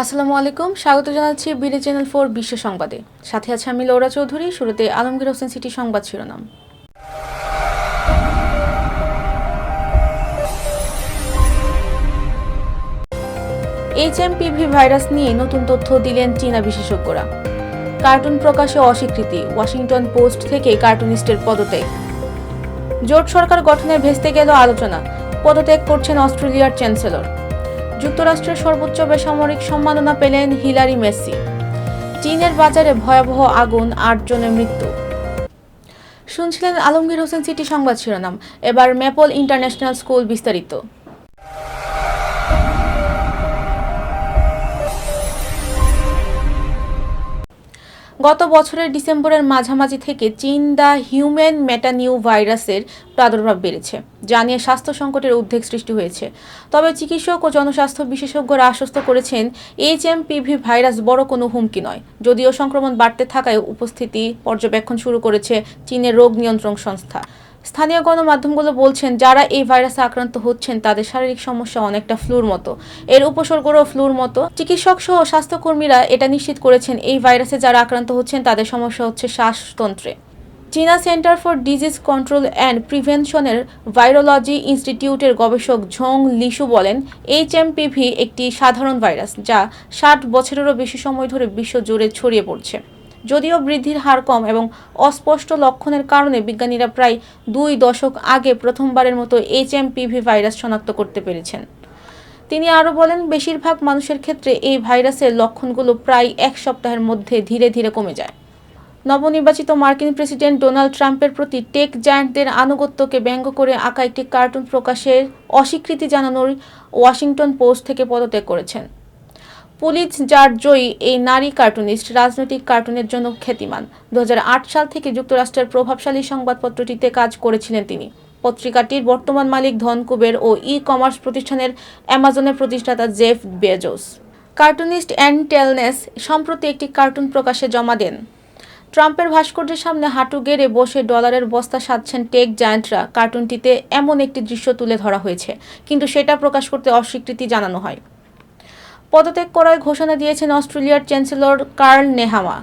আসসালামু আলাইকুম, স্বাগত জানাচ্ছি বিডি চ্যানেল ফোর বিশ্ব সংবাদে। সাথে আছে আমি লৌরা চৌধুরী, শুরুতে আলমগীর হোসেন সিটি সংবাদ শিরোনাম। এইচএমপিভি ভাইরাস নিয়ে নতুন তথ্য দিলেন চীনা বিশেষজ্ঞরা। কার্টুন প্রকাশে অস্বীকৃতি, ওয়াশিংটন পোস্ট থেকে কার্টুনিস্টের পদত্যাগ। জোট সরকার গঠনে ভেস্তে গেল আলোচনা, পদত্যাগ করছেন অস্ট্রেলিয়ার চ্যান্সেলর। যুক্তরাষ্ট্রের সর্বোচ্চ বেসামরিক সম্মাননা পেলেন হিলারি মেসি। চীনের বাজারে ভয়াবহ আগুন আটজনের মৃত্যু। শুনছিলেন আলমগীর হোসেন সিটি সংবাদ শিরোনাম। এবার মেপল ইন্টারন্যাশনাল স্কুল বিস্তারিত। গত বছরের ডিসেম্বরের মাঝামাঝি থেকে চীন দ্য হিউম্যান মেটানিউ ভাইরাসের প্রাদুর্ভাব বেড়েছে, যা নিয়ে স্বাস্থ্য সংকটের উদ্বেগ সৃষ্টি হয়েছে। তবে চিকিৎসক ও জনস্বাস্থ্য বিশেষজ্ঞরা আশ্বস্ত করেছেন এইচ এম পিভি ভাইরাস বড় কোনো হুমকি নয়, যদিও সংক্রমণ বাড়তে থাকায় উপস্থিতি পর্যবেক্ষণ শুরু করেছে চীনের রোগ নিয়ন্ত্রণ সংস্থা। স্থানীয় গণমাধ্যমগুলো বলছেন, যারা এই ভাইরাসে আক্রান্ত হচ্ছেন, তাদের শারীরিক সমস্যা অনেকটা ফ্লুর মতো। এর উপসর্গও ফ্লুর মতো। চিকিৎসক সহ স্বাস্থ্যকর্মীরা এটা নিশ্চিত করেছেন, এই ভাইরাসে যারা আক্রান্ত হচ্ছেন, তাদের সমস্যা হচ্ছে শ্বাসতন্ত্রে। চীনা centre for disease control and প্রিভেনশনের virology ইনস্টিটিউটের গবেষক ঝং লিশু বলেন এইচএমপিভি একটি সাধারণ ভাইরাস যা ষাট বছরেরও বেশি সময় ধরে বিশ্ব জুড়ে ছড়িয়ে পড়ছে। যদিও বৃদ্ধির হার কম এবং অস্পষ্ট লক্ষণের কারণে বিজ্ঞানীরা প্রায় দুই দশক আগে প্রথমবারের মতো এইচএমপিভি ভাইরাস শনাক্ত করতে পেরেছেন। তিনি আরও বলেন, বেশিরভাগ মানুষের ক্ষেত্রে এই ভাইরাসের লক্ষণগুলো প্রায় এক সপ্তাহের মধ্যে ধীরে ধীরে কমে যায়। নবনির্বাচিত মার্কিন প্রেসিডেন্ট ডোনাল্ড ট্রাম্পের প্রতি টেক জায়ান্টদের আনুগত্যকে ব্যঙ্গ করে আঁকা একটি কার্টুন প্রকাশের অস্বীকৃতি জানানোর ওয়াশিংটন পোস্ট থেকে পদত্যাগ করেছেন। পুলিশ যার জয়ী এই নারী কার্টুনিস্ট, রাজনৈতিক কার্টুনের জন্য খ্যাতিমান। দু হাজার আট সাল থেকে যুক্তরাষ্ট্রের প্রভাবশালী সংবাদপত্রটিতে কাজ করেছিলেন তিনি। পত্রিকাটির বর্তমান মালিক ধনকুবের ও ই কমার্স প্রতিষ্ঠানের অ্যামাজনের প্রতিষ্ঠাতা Jeff Bezos. Cartoonist Ann Telnaes সম্প্রতি একটি কার্টুন প্রকাশে জমা দেন। ট্রাম্পের ভাস্কর্যের সামনে হাঁটু গেড়ে বসে ডলারের বস্তা সাজছেন টেক জায়ান্টরা। কার্টুনটিতে এমন একটি দৃশ্য তুলে ধরা হয়েছে, কিন্তু সেটা প্রকাশ করতে অস্বীকৃতি জানানো হয়। পদত্যাগ করার ঘোষণা দিয়েছেন অস্ট্রেলিয়ার চ্যান্সেলর কার্ল নেহামা।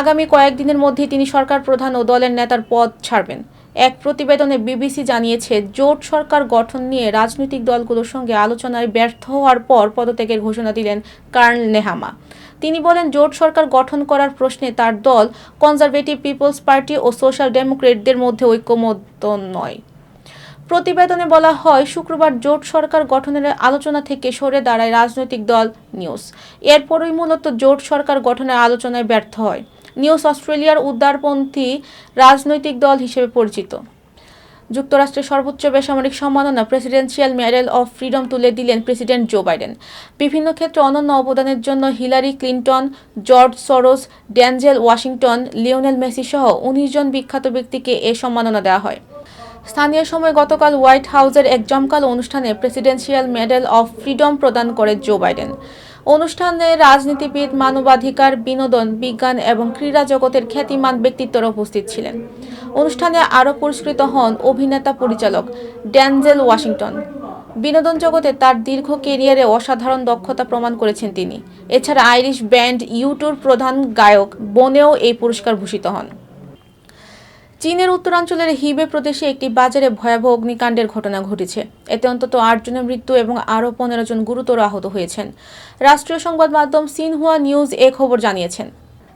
আগামী কয়েকদিনের মধ্যেই তিনি সরকার প্রধান ও দলের নেতার পদ ছাড়বেন। এক প্রতিবেদনে বিবিসি জানিয়েছে, জোট সরকার গঠন নিয়ে রাজনৈতিক দলগুলোর সঙ্গে আলোচনায় ব্যর্থ হওয়ার পর পদত্যাগের ঘোষণা দিলেন কার্ল নেহামা। তিনি বলেন, জোট সরকার গঠন করার প্রশ্নে তার দল কনজারভেটিভ পিপলস পার্টি ও সোশ্যাল ডেমোক্রেটদের মধ্যে ঐক্যমত নয়। প্রতিবেদনে বলা হয়, শুক্রবার জোট সরকার গঠনের আলোচনা থেকে সরে দাঁড়ায় রাজনৈতিক দল নিউজ। এরপরই মূলত জোট সরকার গঠনের আলোচনায় ব্যর্থ হয়। নিউজ অস্ট্রেলিয়ার উদারপন্থী রাজনৈতিক দল হিসেবে পরিচিত। যুক্তরাষ্ট্রের সর্বোচ্চ বেসামরিক সম্মাননা প্রেসিডেন্সিয়াল মেডেল অফ ফ্রিডম তুলে দিলেন প্রেসিডেন্ট জো বাইডেন। বিভিন্ন ক্ষেত্রে অনন্য অবদানের জন্য Hillary Clinton, George Soros Denzel Washington, Lionel Messi সহ উনিশ জন বিখ্যাত ব্যক্তিকে এ সম্মাননা দেওয়া হয়। স্থানীয় সময় গতকাল হোয়াইট হাউসের এক জমকাল অনুষ্ঠানে প্রেসিডেন্সিয়াল মেডেল অফ ফ্রিডম প্রদান করে জো বাইডেন। অনুষ্ঠানে রাজনীতিবিদ, মানবাধিকার, বিনোদন, বিজ্ঞান এবং ক্রীড়া জগতের খ্যাতিমান ব্যক্তিত্বরা উপস্থিত ছিলেন। অনুষ্ঠানে আরও পুরস্কৃত হন অভিনেতা পরিচালক ড্যানজেল ওয়াশিংটন। বিনোদন জগতে তার দীর্ঘ কেরিয়ারে অসাধারণ দক্ষতা প্রমাণ করেছেন তিনি। এছাড়া আইরিশ ব্যান্ড ইউটোর প্রধান গায়ক বনেও এই পুরস্কার ভূষিত হন। চীনের উত্তরাঞ্চলের হিবে প্রদেশে একটি বাজারে ভয়াবহ অগ্নিকাণ্ডের ঘটনা ঘটেছে। এতে অন্তত আট জনের মৃত্যু এবং আরও পনেরো জন গুরুতর আহত হয়েছেন। রাষ্ট্রীয় সংবাদ মাধ্যম সিনহুয়া নিউজ এ খবর জানিয়েছেন।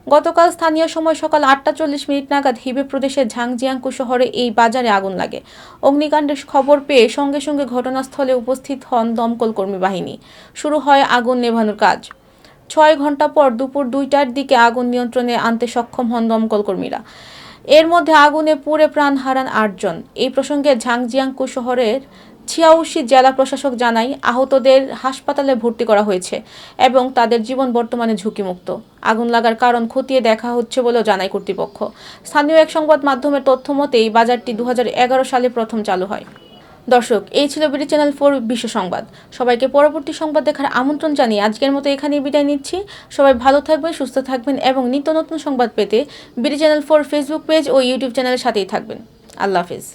গতকাল স্থানীয় সময় সকাল আটটা চল্লিশ মিনিট নাগাদ হিবে প্রদেশের ঝাংজিয়াংকু শহরে এই বাজারে আগুন লাগে। অগ্নিকাণ্ডের খবর পেয়ে সঙ্গে সঙ্গে ঘটনাস্থলে উপস্থিত হন দমকল কর্মী বাহিনী। শুরু হয় আগুন নেভানোর কাজ। ছয় ঘণ্টা পর দুপুর দুইটার দিকে আগুন নিয়ন্ত্রণে আনতে সক্ষম হন দমকল কর্মীরা। এর মধ্যে আগুনে পুড়ে প্রাণ হারান আটজন। এই প্রসঙ্গে ঝাংজিয়াংকু শহরের ছিয়াউশি জেলা প্রশাসক জানাই আহতদের হাসপাতালে ভর্তি করা হয়েছে এবং তাদের জীবন বর্তমানে ঝুঁকিমুক্ত। আগুন লাগার কারণ খতিয়ে দেখা হচ্ছে বলেও জানায় কর্তৃপক্ষ। স্থানীয় এক সংবাদ মাধ্যমের তথ্য মতে এই বাজারটি দু হাজার এগারো সালে প্রথম চালু হয়। দর্শক, এই ছিল বিডি চ্যানেল ফোর বিশ্ব সংবাদ। সবাইকে পরবর্তী সংবাদ দেখার আমন্ত্রণ জানিয়ে আজকের মতো এখানেই বিদায় নিচ্ছি। সবাই ভালো থাকবেন, সুস্থ থাকবেন এবং নিত্য নতুন সংবাদ পেতে BD channel four Facebook page ও ইউটিউব চ্যানেলের সাথেই থাকবেন। আল্লাহ হাফিজ।